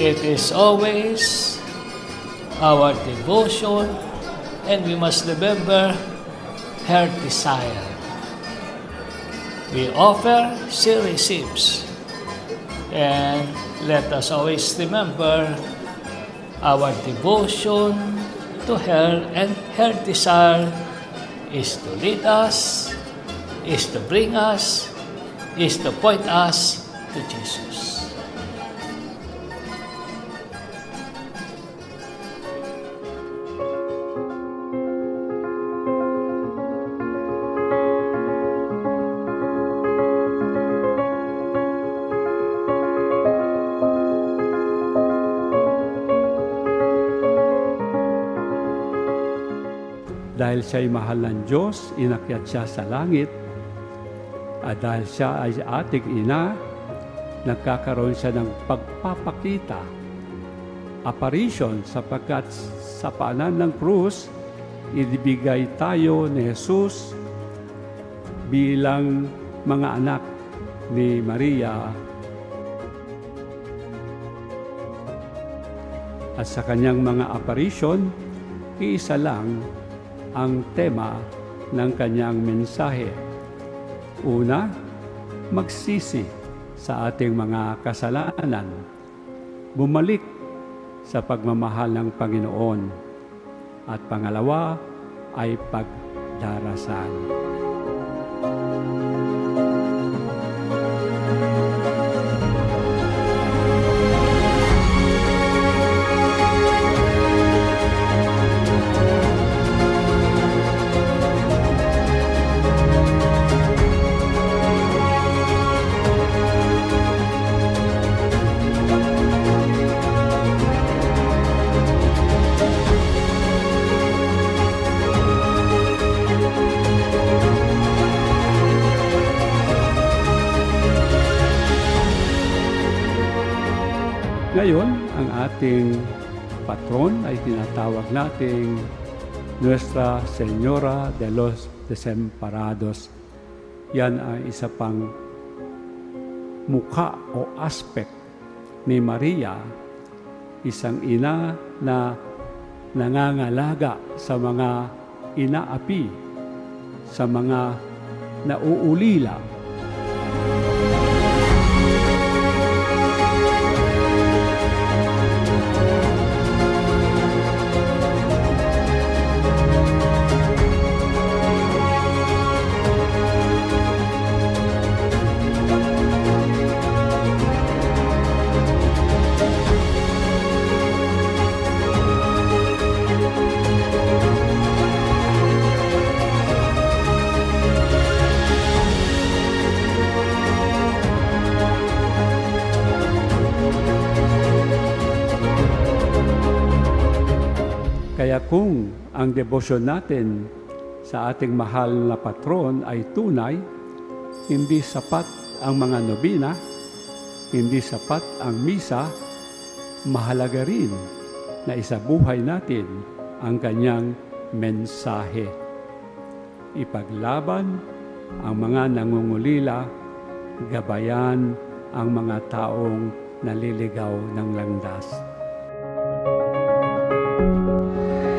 It is always our devotion and we must remember her desire. We offer, she receives. And let us always remember our devotion to her and her desire is to lead us, is to bring us, is to point us to Jesus. Dahil siya'y mahal ng Diyos, inakyat siya sa langit. At dahil siya ay ating ina, nagkakaroon siya ng pagpapakita, apparition, sapagkat sa paanan ng krus, ibigay tayo ni Jesus bilang mga anak ni Maria at sa kanyang mga apparition, iisa lang ang tema ng kanyang mensahe. Una, magsisi sa ating mga kasalanan. Bumalik sa pagmamahal ng Panginoon. At pangalawa ay pagdarasan. Ngayon, ang ating patron ay tinatawag nating Nuestra Señora de los Desamparados. Yan ay isa pang mukha o aspect ni Maria, isang ina na nangangalaga sa mga inaapi, sa mga nauulila Kaya kung ang debosyon natin sa ating mahal na patron ay tunay, hindi sapat ang mga nobina, hindi sapat ang misa, mahalaga rin na isabuhay natin ang kanyang mensahe. Ipaglaban ang mga nangungulila, gabayan ang mga taong naliligaw ng landas. Thank you.